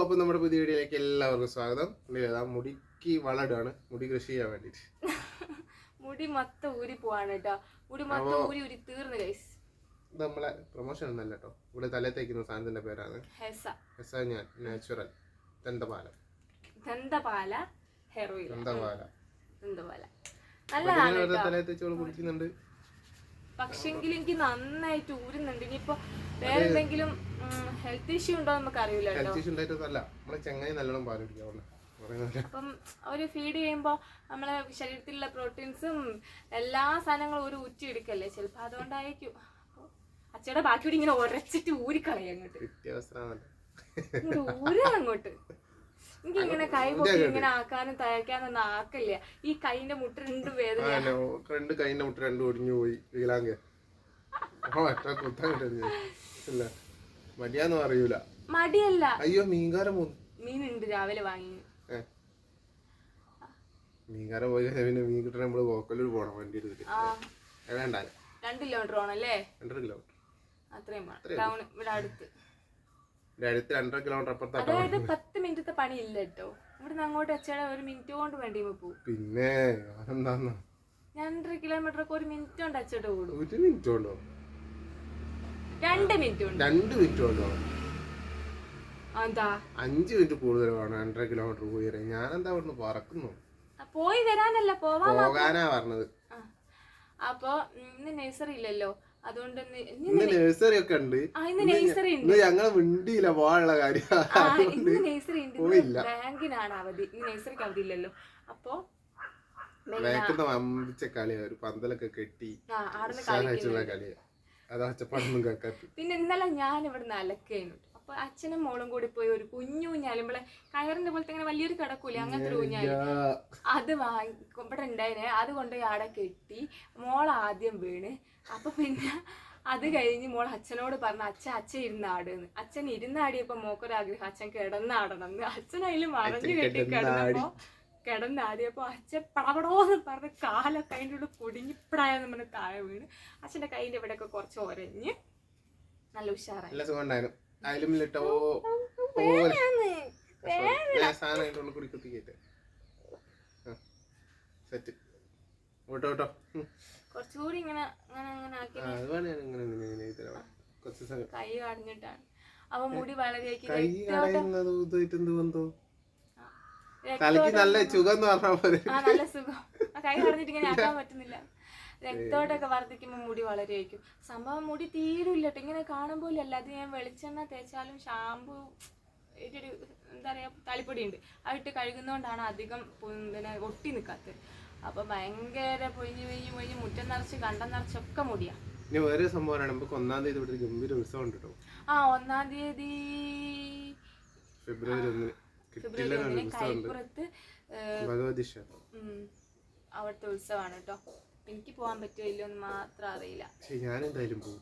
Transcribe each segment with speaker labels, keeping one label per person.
Speaker 1: അപ്പോൾ നമ്മുടെ പുതിയ വീഡിയോയിലേക്ക് എല്ലാവർക്കും സ്വാഗതം. ഇതാ മുടിക്ക് വളടാണ്. മുടി കൃഷി ചെയ്യാൻ വേണ്ടിയിട്ട്.
Speaker 2: മുടി മൊത്തം ഊരി പോവാണ് കേട്ടോ മുടി മൊത്തം ഊരി ഊരി തീർന്നു ഗൈസ്
Speaker 1: ഇത് നമ്മളെ പ്രൊമോഷൻ ഒന്നല്ല കേട്ടോ ഇവിടെ തലേ തേക്കുന്ന സാധനത്തിന്റെ പേരാണ്.
Speaker 2: ഹെസ.
Speaker 1: ഹെസ ഞാൻ നാച്ചുറൽ ദന്തപാല.
Speaker 2: ദന്തപാല ഹെറോയിൻ
Speaker 1: ദന്തപാല.
Speaker 2: ദന്തപാല. നല്ലതാണ്
Speaker 1: തലേ തേച്ചോൾ കുടിക്കുന്നുണ്ട്
Speaker 2: പക്ഷെങ്കിൽ എനിക്ക് നന്നായിട്ട് ഊരുന്നുണ്ട്. ഇനിയിപ്പോ വേറെ എന്തെങ്കിലും ഹെൽത്ത് ഇഷ്യൂ ഉണ്ടോ നമുക്ക് അറിയില്ല
Speaker 1: ഹെൽത്ത് ഇഷ്യൂ നമ്മളെ ചെങ്ങായി നല്ലോണം പാൽ
Speaker 2: അപ്പം അവർ ഫീഡ് ചെയ്യുമ്പോൾ നമ്മളെ ശരീരത്തിലുള്ള പ്രോട്ടീൻസും എല്ലാ സാധനങ്ങളും ഒരു ഉറ്റി എടുക്കല്ലേ? ചിലപ്പോൾ അതുകൊണ്ടായിരിക്കും. അച്ഛയുടെ ബാക്കി കൂടി ഇങ്ങനെ ഉരച്ചിട്ട് ഊരിക്കളയും അങ്ങോട്ട്. ഊരാ അങ്ങോട്ട്. എനിക്ക് ഇങ്ങനെ കൈ പൊക്കി ഇങ്ങനെ ആക്കാനും തയ്ക്കാനൊന്നും ആക്കില്ല ഈ കൈന്റെ മുട്ട രണ്ടും വേദന
Speaker 1: രണ്ട് കൈന്റെ മുട്ട രണ്ടും ഒടിഞ്ഞു പോയി. വീലാങ്കേ ഒറ്റ കുത്താൻ കിട്ടുന്നു ഇല്ല. മടിയാന്ന് അറിയൂല
Speaker 2: മടിയല്ല.
Speaker 1: അയ്യോ മീൻകാരം പോന്നു.
Speaker 2: മീനുണ്ട് രാവിലെ വാങ്ങി.
Speaker 1: മീൻകാരൻ പോയി കഴിഞ്ഞാൽ പിന്നെ മീൻ കിട്ടണ നമ്മൾ കോക്കല്ലൂർ പോണം വണ്ടി എടുത്തിട്ട്. വേണ്ടാൽ
Speaker 2: രണ്ട് കിലോമീറ്റർ ആണല്ലേ
Speaker 1: രണ്ടര കിലോമീറ്റർ
Speaker 2: അത്രയും ടൗൺ ഇവിടെ അടുത്ത്.
Speaker 1: ഇവിടെ അടുത്ത് രണ്ടര കിലോമീറ്റർ അപ്പുറത്ത്
Speaker 2: അതായത് പത്ത് മിനിറ്റത്തെ പണി ഇല്ല കേട്ടോ. ഇവിടുന്ന് അങ്ങോട്ട് അച്ചട ഒരു മിനിറ്റ് കൊണ്ട് വേണ്ടി പോകും
Speaker 1: പിന്നെ അതെന്താന്ന്
Speaker 2: രണ്ടര കിലോമീറ്റർ ഒക്കെ ഒരു മിനിറ്റ് കൊണ്ട് അച്ചോട്ട് കൂടും
Speaker 1: ഒരു മിനിറ്റ് കൊണ്ടോ?
Speaker 2: രണ്ട് മിനിറ്റ് കൊണ്ട്.
Speaker 1: രണ്ട് മിനിറ്റ് കൊണ്ടോ?
Speaker 2: എന്താ
Speaker 1: അഞ്ച് മിനിറ്റ് കൂടുതൽ വേണം രണ്ടര കിലോമീറ്റർ പോയി വരാൻ എന്താ ഇവിടുന്ന് പറക്കുന്നു?
Speaker 2: പോയി വരാനല്ല പോവാ
Speaker 1: പോകാനാ പറഞ്ഞത്.
Speaker 2: അപ്പൊ ഇന്ന് നഴ്സറി ഇല്ലല്ലോ. അതുകൊണ്ട് ഇന്ന്
Speaker 1: നഴ്സറി ഒക്കെ ഉണ്ട്.
Speaker 2: നഴ്സറി ഉണ്ട്.
Speaker 1: ഞങ്ങൾ മിണ്ടിയില്ല പോകാനുള്ള കാര്യം.
Speaker 2: ഇന്ന് നഴ്സറി ഉണ്ട്. ബാങ്കിനാണ് അവധി. ഇന്ന് നഴ്സറിക്ക് അവധി ഇല്ലല്ലോ അപ്പൊ
Speaker 1: വേക്കുന്ന വമ്പിച്ച കളിയാ. ഒരു പന്തലൊക്കെ കെട്ടി ഉഷാറായിട്ടുള്ള കളിയാ. അത് അച്ചപ്പാടൊന്നും കേൾക്കാത്ത.
Speaker 2: പിന്നെ ഇന്നലെ ഞാൻ ഇവിടുന്ന് അലക്കേനു അപ്പൊ അച്ഛനും മോളും കൂടി പോയി ഒരു കുഞ്ഞു ഊഞ്ഞാലും ഇവിടെ കയറിന്റെ പോലത്തെ ഇങ്ങനെ വലിയൊരു കിടക്കൂല അങ്ങനത്തെ ഒരു ഊഞ്ഞാൽ അത് വാങ്ങി ഇവിടെ ഉണ്ടായിനെ. അത് കൊണ്ടുപോയി ആടെ കെട്ടി മോൾ ആദ്യം വീണ്. അപ്പൊ പിന്നെ അത് കഴിഞ്ഞ് മോൾ അച്ഛനോട് പറഞ്ഞു അച്ഛൻ അച്ഛൻ ഇരുന്നാടുന്ന് അച്ഛൻ ഇരുന്നാടിയപ്പോ മോക്കൊരാഗ്രഹം അച്ഛൻ കിടന്നാടണം എന്ന് അച്ഛൻ അതിൽ മറഞ്ഞു കെട്ടി കിടന്നപ്പോ കിടന്നാടിയപ്പോ അച്ഛൻ പടപടോന്ന് പറഞ്ഞ് കാലൊക്കെ അതിന്റെ ഉള്ളിൽ കുടുങ്ങിപ്പടായെന്ന് പറഞ്ഞ് താഴെ വീണ്. അച്ഛന്റെ കൈന്റെ ഇവിടെയൊക്കെ കുറച്ച് ഒരഞ്ഞ് നല്ല ഉഷാറായി.
Speaker 1: നല്ല സെറ്റ് ഓട്ടോ ഓട്ടോ.
Speaker 2: കുറച്ചുകൂടി ഇങ്ങനെ അങ്ങനെ അങ്ങനെ ആക്കി. കൈ കടഞ്ഞിട്ടാണ് അപ്പൊ മുടി വളരെ
Speaker 1: കൈ കളയുന്നത് ഇതായിട്ട് എന്ത് ബന്ധോ തലക്ക് നല്ല സുഖം എന്ന് പറഞ്ഞാൽ പോലെ.
Speaker 2: ആ നല്ല സുഖം. കൈ പറഞ്ഞിട്ട് ഇങ്ങനെ ആക്കാൻ പറ്റുന്നില്ല. രക്തോട്ടൊക്കെ വർദ്ധിക്കുമ്പോൾ മുടി വളരെയായിരിക്കും സംഭവം മുടി തീരില്ല കേട്ടോ ഇങ്ങനെ കാണുമ്പോൾ അല്ല അത് ഞാൻ വെളിച്ചെണ്ണ തേച്ചാലും ഷാമ്പു ഒരു എന്താ പറയാ തളിപ്പൊടി ഉണ്ട്. അതിട്ട് കഴുകുന്നതുകൊണ്ടാണ് അധികം പിന്നെ ഒട്ടി നിൽക്കാത്തത് അപ്പൊ ഭയങ്കര പൊഴിഞ്ഞ് പൊഴിഞ്ഞ് പൊഴിഞ്ഞ് മുറ്റം നിറച്ച് കണ്ടം നിറച്ചൊക്കെ മുടിയാ.
Speaker 1: ഇനി വേറെ സംഭവമാണ് നമുക്ക് ഒന്നാം തീയതി ഇവിടെ ഗംഭീര ഉത്സവം ഉണ്ട് കേട്ടോ
Speaker 2: ആ ഒന്നാം തീയതി
Speaker 1: ഫെബ്രുവരി ഒന്നിന്.
Speaker 2: ഫെബ്രുവരി ഒന്നിന് കൈപ്പുറത്ത് അവിടുത്തെ ഉത്സവമാണ് കേട്ടോ. എനിക്ക് പോകാൻ പറ്റുമോ ഇല്ലയോ എന്ന് മാത്രം അറിയില്ല.
Speaker 1: കഴിഞ്ഞതിന് ഞാൻ എന്തായാലും പോകും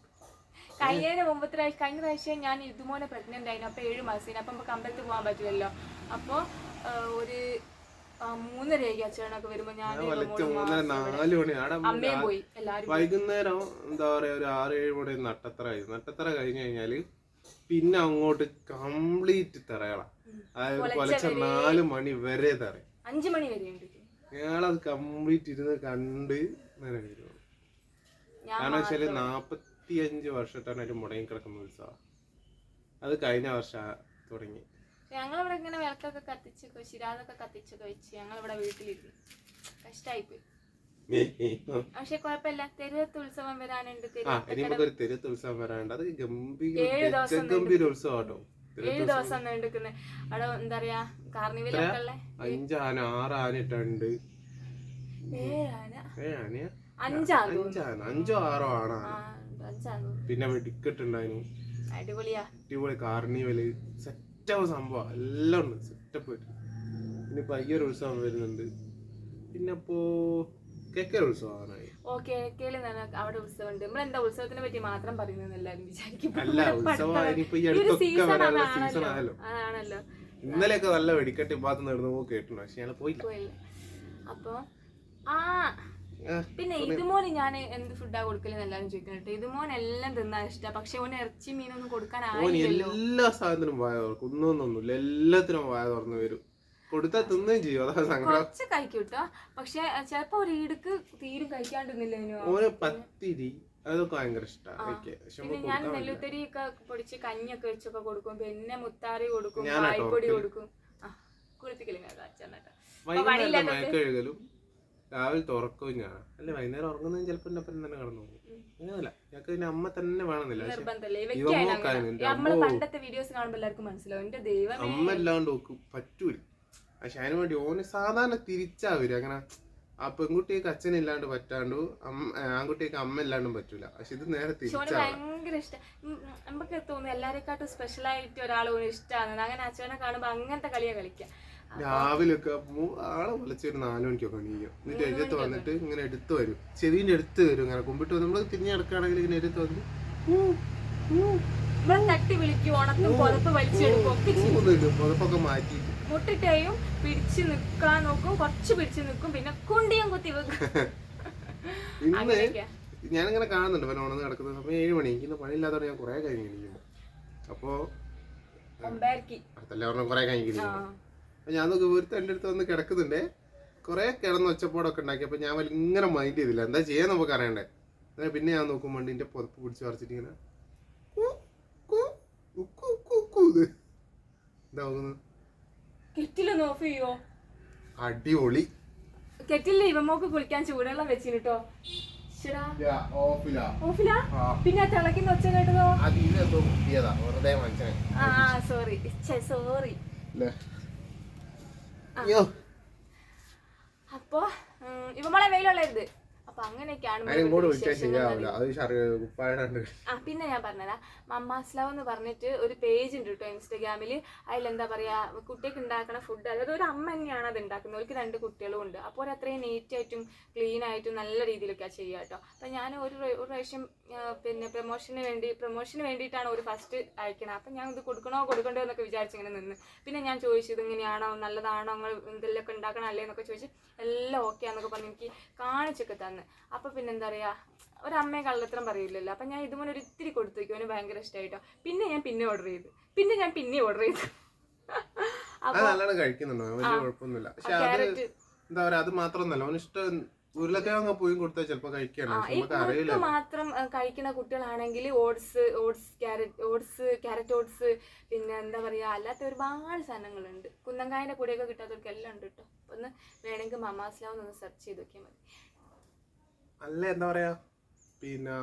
Speaker 2: കഴിഞ്ഞ മുമ്പത്തെ പ്രാവശ്യം കഴിഞ്ഞ പ്രാവശ്യം ഞാൻ ഇതുപോലെ പ്രഗ്നന്റ് ആയിരുന്നു. അപ്പൊ ഏഴ് മാസത്തിന് അപ്പൊ നമുക്ക് അമ്പലത്തിൽ പോകാൻ പറ്റുമല്ലോ അപ്പോൾ ഒരു ആ, മൂന്നരയ്ക്ക് അച്ഛനൊക്കെ വരുമ്പോ ഞാൻ അമ്മയും പോയി. എല്ലാരും
Speaker 1: വൈകുന്നേരം എന്താ പറയാ ഒരു ആറ് ഏഴ് മണി നട്ടത്ര ആയി നട്ടത്തറ കഴിഞ്ഞു കഴിഞ്ഞാൽ പിന്നെ അങ്ങോട്ട് കംപ്ലീറ്റ് തെറയള. അതായത് കൊലച്ച നാല് മണി വരെ തെറ
Speaker 2: അഞ്ചു മണി വരെ
Speaker 1: ഞങ്ങളത് കംപ്ലീറ്റ് ഇരുന്ന് കണ്ട്
Speaker 2: ഞാൻ
Speaker 1: കാരണം വെച്ചാൽ നാപ്പത്തി അഞ്ച് വർഷത്താണ് ഒരു മുടങ്ങി കിടക്കുന്ന ഉത്സവം. അത് കഴിഞ്ഞ വർഷം തുടങ്ങി.
Speaker 2: ഞങ്ങളിവിടെ ഇങ്ങനെ വിളക്കൊക്കെ കത്തിച്ചൊക്കെ ശിരാതൊക്കെ കത്തിച്ചൊക്കെ വെച്ച് ഞങ്ങളിവിടെ വീട്ടിലിരുന്നു. കഷ്ടായിപ്പോയി. പക്ഷെ കുഴപ്പമില്ല. തെരുവത്ത് ഉത്സവം വരാനുണ്ട്.
Speaker 1: ആ
Speaker 2: തെരുവത്ത്
Speaker 1: ഇനി നമുക്കൊരു തെരുത്ത് ഉത്സവം വരാനുണ്ട്. അത് ഗംഭീര ഗംഭീര ഉത്സവം കേട്ടോ
Speaker 2: ഏഴ് ദിവസം നീണ്ടുക്കുന്നത് അവിടെ എന്താ പറയാ? കാർണിവലൊക്കെ
Speaker 1: അഞ്ചാന ആറ് ആന ഇട്ടുണ്ട്. അഞ്ചോ ആറോ ആണ്? പിന്നെ ടിക്കറ്റ് ഉണ്ടായിരുന്നു.
Speaker 2: അടിപൊളിയാ.
Speaker 1: അടിപൊളി കാർണിവൽ. സെറ്റപ്പ് സംഭവം. എല്ലാം ഉണ്ട്. സെറ്റപ്പ് ഇനിയിപ്പോ അയ്യൊരു ഉത്സവം വരുന്നുണ്ട്. പിന്നെ ഇപ്പോ കേക്കര ഉത്സവമാണ്
Speaker 2: ഓ കേരളയിൽ അവിടെ ഉത്സവമുണ്ട്. നമ്മൾ എന്താ ഉത്സവത്തിനെ പറ്റി മാത്രം പറയുന്നത് എല്ലാവരും വിചാരിക്കും ആണല്ലോ.
Speaker 1: ഇന്നലെയൊക്കെ നല്ല വെടിക്കെട്ട് ഭാഗത്ത് നടന്നു കേട്ടു പക്ഷെ ഞാൻ പോയില്ല.
Speaker 2: അപ്പൊ ആ പിന്നെ ഇതുമോന് ഞാൻ എന്ത് ഫുഡാ കൊടുക്കലെന്ന് എല്ലാവരും ചോദിക്കുന്നുണ്ട് ഇതുമോൻ എല്ലാം തിന്നാൻ ഇഷ്ടം. പക്ഷെ ഓന് ഇറച്ചി മീനൊന്നും കൊടുക്കാൻ
Speaker 1: എല്ലാ സാധനത്തിനും വായ തുറക്കും. ഒന്നൊന്നൊന്നുമില്ല എല്ലാത്തിനും വായ തുറന്നു വരും. കൊടുത്താൽ തിന്നുകയും ചെയ്യും. അതാ സങ്കടം.
Speaker 2: കുറച്ച് കഴിക്കൂട്ടോ പക്ഷെ ചിലപ്പോ ഒരു ഇടുക്ക് തീരും കഴിക്കാണ്ടിരുന്നില്ല
Speaker 1: ഓന് പത്തിരി അതൊക്കെ ഭയങ്കര ഇഷ്ടമാണ്
Speaker 2: ഞാൻ നെല്ലുത്തരി ഒക്കെ പൊടിച്ച് കഞ്ഞൊക്കെ വെച്ചൊക്കെ കൊടുക്കും. പിന്നെ മുത്താറി കൊടുക്കും കായ്പൊടി കൊടുക്കും. കുളിപ്പിക്കലും
Speaker 1: രാവിലെ തുറക്കും ഞാൻ. അല്ല വൈകുന്നേരം ഉറങ്ങുന്നതും ചിലപ്പോ എന്റെ അപ്പം തന്നെ കടന്നു പോകും. അങ്ങനെയല്ല ഞങ്ങൾക്ക് പിന്നെ അമ്മ തന്നെ വേണമെന്നില്ല. അമ്മോ.
Speaker 2: പണ്ടത്തെ വീഡിയോസ് കാണുമ്പോൾ എല്ലാവർക്കും മനസ്സിലാവും.
Speaker 1: അമ്മ ഇല്ലാണ്ട് പറ്റൂല. പക്ഷെ അതിന് വേണ്ടി ഓന് സാധാരണ തിരിച്ചാ വരും അങ്ങനെ ആ പെൺകുട്ടിക്ക് അച്ഛനില്ലാണ്ട് പറ്റാണ്ട് ആൺകുട്ടിയൊക്കെ അമ്മ ഇല്ലാണ്ടും പറ്റൂല. പക്ഷെ ഇത് നേരെ
Speaker 2: ഭയങ്കര ഇഷ്ടം. നമുക്ക് തോന്നുന്നു എല്ലാരെക്കാട്ടും സ്പെഷ്യൽ ആയിട്ട് ഒരാൾ ഇഷ്ടമാണ് അങ്ങനെ അച്ഛനെ കാണുമ്പോ അങ്ങനത്തെ കളിയാ കളിക്കാം.
Speaker 1: രാവിലെ ഒക്കെ ആളെ വിളിച്ചൊരു നാലു മണിക്കൊക്കെ എണീക്കും. എന്നിട്ട് എഴുത്ത് വന്നിട്ട് ഇങ്ങനെ എടുത്തു വരും. ചെവിന്റെ എടുത്ത് വരും. ഇങ്ങനെ കുമ്പിട്ട് വന്ന് നമ്മൾ തിരിഞ്ഞു കിടക്കുകയാണെങ്കിൽ ഇങ്ങനെ എഴുത്ത് വന്ന് ഊ, ഊ,
Speaker 2: നമ്മൾ തട്ടി വിളിക്കും ഉണത്തും പുതപ്പ് വലിച്ചെടുക്കും ഒക്കെ ചെയ്യും.
Speaker 1: ഊന്നിടും. പുതപ്പൊക്കെ മാറ്റിയിട്ട്.
Speaker 2: മുട്ടിട്ടേയും പിടിച്ചു നിക്കാൻ നോക്കും കുറച്ച് പിടിച്ചു നിൽക്കും പിന്നെ കുണ്ടിയും കുത്തി വെക്കും.
Speaker 1: ഇന്ന്
Speaker 2: അങ്ങനെയൊക്കെയാ.
Speaker 1: ഞാനിങ്ങനെ കാണുന്നുണ്ട് പിന്നെ ഉണർന്ന് കിടക്കുന്ന സമയം ഏഴ് മണി. എനിക്ക് പണിയില്ലാത്തതുകൊണ്ട് ഞാൻ കുറെ കഴിഞ്ഞിരിക്കും അപ്പോ കുറെ കഴിഞ്ഞ്
Speaker 2: ആ.
Speaker 1: അപ്പൊ ഞാൻ നോക്കി എന്റെ അടുത്ത് വന്ന് കിടക്കുന്നുണ്ടേ. കുറെ കിടന്ന് ഒച്ചപ്പാടൊക്കെ ഉണ്ടാക്കി. അപ്പൊ ഞാൻ ഇങ്ങനെ മൈൻഡ് ചെയ്തില്ല. എന്താ ചെയ്യാൻ നമുക്ക് അറിയണ്ടേ? പിന്നെ ഞാൻ നോക്കും വണ്ടിന്റെ പുതപ്പ് പിടിച്ച് പറിച്ചിട്ടിങ്ങനെ എന്താ നോക്കുന്നത്?
Speaker 2: കെറ്റിലൊന്ന് ഓഫ് ചെയ്യോ?
Speaker 1: അടിപൊളി.
Speaker 2: കെറ്റിലിൽ ഇവമോക്ക് കുളിക്കാൻ ചൂടുവെള്ളം
Speaker 1: ഓഫിലാ. ആ.
Speaker 2: പിന്നെ തിളക്കുന്ന ഒച്ച കേട്ടതോ? ആ സോറി സോറി അപ്പൊ ഉം, ഇവമോളെ വെയിലുള്ളരുത് അപ്പൊ അങ്ങനെയൊക്കെയാണ് ആ പിന്നെ ഞാൻ പറഞ്ഞുതരാം മമ്മാസ്ലാവ് എന്ന് പറഞ്ഞിട്ട് ഒരു പേജ് ഉണ്ട് കേട്ടോ ഇൻസ്റ്റാഗ്രാമിൽ അതിലെന്താ പറയാ കുട്ടിക്ക് ഉണ്ടാക്കുന്ന ഫുഡ് അതായത് ഒരു അമ്മ തന്നെയാണ് അത് ഉണ്ടാക്കുന്നത്. അവർക്ക് രണ്ട് കുട്ടികളും ഉണ്ട്. അപ്പോൾ അത്രയും നീറ്റ് ആയിട്ടും ക്ലീൻ ആയിട്ടും നല്ല രീതിയിലൊക്കെ ചെയ്യുക കേട്ടോ അപ്പൊ ഞാൻ ഒരു ഒരു പ്രാവശ്യം പിന്നെ പ്രൊമോഷന് വേണ്ടി പ്രൊമോഷന് വേണ്ടിയിട്ടാണ് ഒരു ഫസ്റ്റ് അയക്കണത് അപ്പൊ ഞാൻ ഇത് കൊടുക്കണോ കൊടുക്കണ്ടോ എന്നൊക്കെ വിചാരിച്ചിങ്ങനെ നിന്ന്. പിന്നെ ഞാൻ ചോദിച്ചു ഇതിങ്ങനെയാണോ ഇങ്ങനെയാണോ? നല്ലതാണോ? നിങ്ങൾ എന്തെല്ലാം ഉണ്ടാക്കണം അല്ലേ? എന്നൊക്കെ ചോദിച്ച് എല്ലാം ഓക്കെ ആണെന്നൊക്കെ പറഞ്ഞ് എനിക്ക് കാണിച്ചൊക്കെ തന്ന്. അപ്പോൾ പിന്നെ എന്താ പറയുക ഒരമ്മയെ കള്ളത്രം പറയില്ലല്ലോ. അപ്പം ഞാൻ ഇതുപോലെ ഒരു ഇത്തിരി കൊടുത്തു വയ്ക്കും അവന് ഭയങ്കര ഇഷ്ടമായിട്ടോ പിന്നെ ഞാൻ പിന്നെ ഓർഡർ ചെയ്തു. പിന്നെ ഞാൻ പിന്നെ ഓർഡർ ചെയ്തു. അപ്പോൾ
Speaker 1: നല്ലോണം കഴിക്കുന്നുണ്ടോ? വലിയ കുഴപ്പമൊന്നുമില്ല. പക്ഷെ അത് എന്താ പറയാ അത് മാത്രമൊന്നല്ല അവന് ഇഷ്ടം ഉരുളക്കിഴങ്ങ് പോയി കൊടുത്താൽ കഴിക്കാണ്
Speaker 2: മാത്രം കഴിക്കുന്ന കുട്ടികളാണെങ്കിൽ oats oats carrot oats carrot oats പിന്നെ എന്താ പറയാ അല്ലാത്ത ഒരുപാട് സാധനങ്ങളുണ്ട്. കുന്നങ്കായന്റെ കൂടെയൊക്കെ കിട്ടാത്തവർക്ക് എല്ലാം ഉണ്ട് കേട്ടോ അപ്പൊ ഒന്ന് വേണമെങ്കിൽ മമാസ്ലാവ് ഒന്ന് സെർച്ച് ചെയ്ത് നോക്കിയാൽ മതി.
Speaker 1: അല്ല എന്താ പറയാ പിന്നെ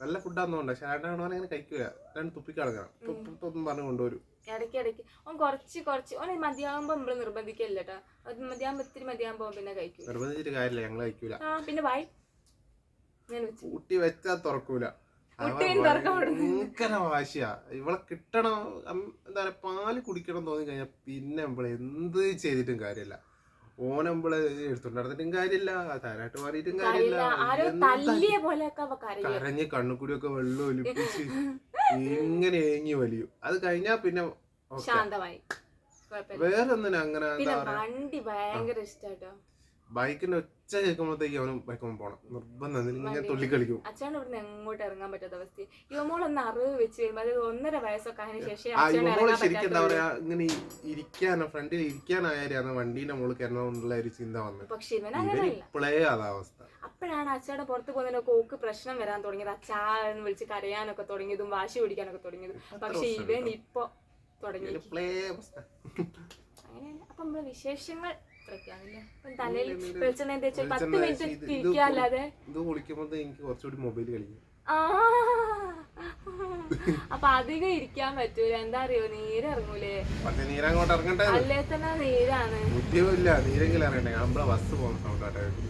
Speaker 1: നല്ല ഫുഡാന്നോണ്ട ഷാഡാണോ അങ്ങനെ കഴിക്കൂല. രണ്ട് തുപ്പിക്കളങ്ങാം തുപ്പൊന്നും പറഞ്ഞു കൊണ്ടുവരും.
Speaker 2: ഇടയ്ക്ക് ഇടയ്ക്ക്. ഓൻ കുറച്ച് കുറച്ച്. ഓൻ മതിയാകുമ്പോ നമ്മൾ നിർബന്ധിക്കല്ല കേട്ടോ അത് മതിയാകുമ്പോൾ ഇത്തിരി മതിയാകുമ്പോ പിന്നെ കഴിക്കും
Speaker 1: നിർബന്ധിച്ചിട്ട് കാര്യമില്ല. ഞങ്ങൾ കഴിക്കൂല.
Speaker 2: ആ പിന്നെ വായി ഞാൻ വെച്ചു
Speaker 1: കൂട്ടി വെച്ചാ തുറക്കൂല. ഭയങ്കര വാശിയാ. ഇവളെ കിട്ടണം അം- എന്താ പറയാ പാൽ കുടിക്കണം തോന്നി കഴിഞ്ഞാ പിന്നെ ഇവളെ എന്ത് ചെയ്തിട്ടും കാര്യമില്ല. ഓനമ്പൾ എടുത്തോണ്ട് നടന്നിട്ടും കാര്യമില്ല താരാട്ട് മാറിയിട്ടും കാര്യമില്ല. കരഞ്ഞ് കണ്ണുകൂടിയൊക്കെ വെള്ളം ഒലിപ്പിച്ച് ഇങ്ങനെ ഏങ്ങി വലിയും. അത് കഴിഞ്ഞാ പിന്നെ
Speaker 2: ശാന്തമായി. കുഴപ്പമില്ല.
Speaker 1: വേറെ ഒന്നിനും അങ്ങനെ
Speaker 2: വണ്ടി ഭയങ്കര ഇഷ്ടാട്ടോ.
Speaker 1: ബൈക്കിന്റെ ഒച്ച കേൾക്കുമ്പോഴത്തേക്ക് അവനും ബൈക്കുമ്പോൾ പോണം. നിർബന്ധം. ഞാൻ തുള്ളിക്കളിക്കും
Speaker 2: അച്ഛൻ ഇവിടുന്ന് എങ്ങോട്ട് ഇറങ്ങാൻ പറ്റാത്ത അവസ്ഥ. യുവമോളൊന്ന് അറിവ് വെച്ച് കഴിയുമ്പോൾ അത് ഒന്നര വയസ്സൊക്കെ അതിന് ശേഷം
Speaker 1: ശരിക്കും എന്താ പറയാ ഇങ്ങനെ ഇരിക്കാനോ ഫ്രണ്ടിൽ ഇരിക്കാനായാലാണ് വണ്ടീന്റെ മുകളിൽ കയറണമെന്നുള്ള ഒരു ചിന്ത വന്നു.
Speaker 2: പക്ഷെ ഇവൻ അങ്ങനെയല്ല
Speaker 1: ഇപ്പോഴേ അതാ അവസ്ഥ.
Speaker 2: അപ്പോഴാണ് അച്ഛയുടെ പുറത്ത് പോകുന്നതിനൊക്കെ ഓക്ക് പ്രശ്നം വരാൻ തുടങ്ങിയത്. അച്ഛാ എന്ന് വിളിച്ച് കരയാനൊക്കെ തുടങ്ങിയതും വാശി പിടിക്കാനൊക്കെ തുടങ്ങിയതും. പക്ഷെ ഇവൻ ഇപ്പൊ തുടങ്ങി. അങ്ങനെയാണ് അപ്പൊ നമ്മൾ വിശേഷങ്ങൾ തലയിൽ വെളിച്ചെണ്ണ തേച്ച് ഒരു പത്ത്
Speaker 1: വെളിച്ചെണ്ണ
Speaker 2: മിനിറ്റ്
Speaker 1: ഇത് കുളിക്കുമ്പോൾ എനിക്ക് കുറച്ചുകൂടി മൊബൈൽ കളിക്കും.
Speaker 2: അപ്പൊ അധികം ഇരിക്കാൻ പറ്റൂല. എന്താ അറിയോ? നീര് ഇറങ്ങൂലേ?
Speaker 1: പക്ഷെ നീരങ്ങോട്ട് ഇറങ്ങട്ടെ
Speaker 2: അല്ലേ തന്നെ നീരാണ്.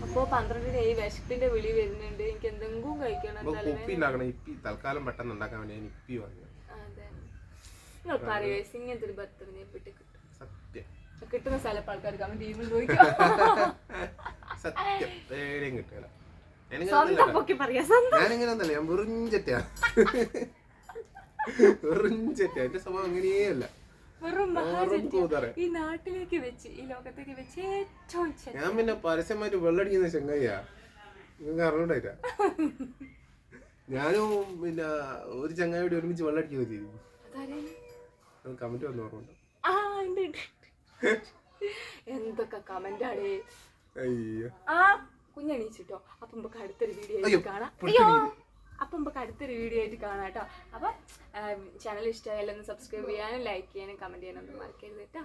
Speaker 2: അപ്പൊ പന്ത്രണ്ടിന് ഈ വിശപ്പിന്റെ വിളി വരുന്നുണ്ട്. എനിക്ക് എന്തെങ്കിലും കഴിക്കണം
Speaker 1: തൽക്കാലം പെട്ടെന്ന് ഉണ്ടാക്കാൻ വേണ്ടി ഞാൻ ഇപ്പി വാങ്ങി
Speaker 2: അതെ. നിങ്ങൾക്ക് അറിയോ ഇങ്ങനത്തെ ഒരു ബർത്ത്ഡേ പെട്ട് കിട്ടും
Speaker 1: സത്യം.
Speaker 2: കിട്ടുന്ന സ്ഥലപ്പ് ആൾക്കാർക്ക് അവൻ ടീമിൽ ചോദിക്കാം.
Speaker 1: സത്യം. പേടിയും കിട്ടില്ല
Speaker 2: സ്വന്തം പൊക്കി പറയാ സ്വന്തം.
Speaker 1: ഞാനിങ്ങനെ ഒന്നല്ല ഞാൻ വെറുഞ്ചറ്റാ വെറുഞ്ചറ്റാ എന്റെ സ്വഭാവം അങ്ങനെയല്ല
Speaker 2: ഈ നാട്ടിലേക്ക് വെച്ച് ഈ ലോകത്തേക്ക് വെച്ച് ഏറ്റവും
Speaker 1: ഞാൻ പിന്നെ പരസ്യമായിട്ട് വെള്ളടിക്കുന്ന ചെങ്ങയ്യാ. നിങ്ങൾക്ക് അറിഞ്ഞൂടായിട്ടാ? ഞാനും പിന്നെ ഒരു ചങ്ങായിയോട് ഒരുമിച്ച് വെള്ളടിക്കുകയൊക്കെ ചെയ്തു. കമന്റ് വന്നു ഓർമ്മ.
Speaker 2: എന്തൊക്കെ കമന്റാണ്?
Speaker 1: അയ്യോ.
Speaker 2: ആ കുഞ്ഞണീച്ചിട്ടോ. അപ്പൊ നമുക്ക് അടുത്തൊരു വീഡിയോ ആയിട്ട് കാണാം. അയ്യോ അപ്പൊ നമുക്ക് അടുത്തൊരു വീഡിയോ ആയിട്ട് കാണാം കേട്ടോ. അപ്പൊ ചാനൽ ഇഷ്ടമായാലും സബ്സ്ക്രൈബ് ചെയ്യാനും ലൈക്ക് ചെയ്യാനും കമന്റ് ചെയ്യാനും ഒന്നും മറക്കരുത് കേട്ടോ.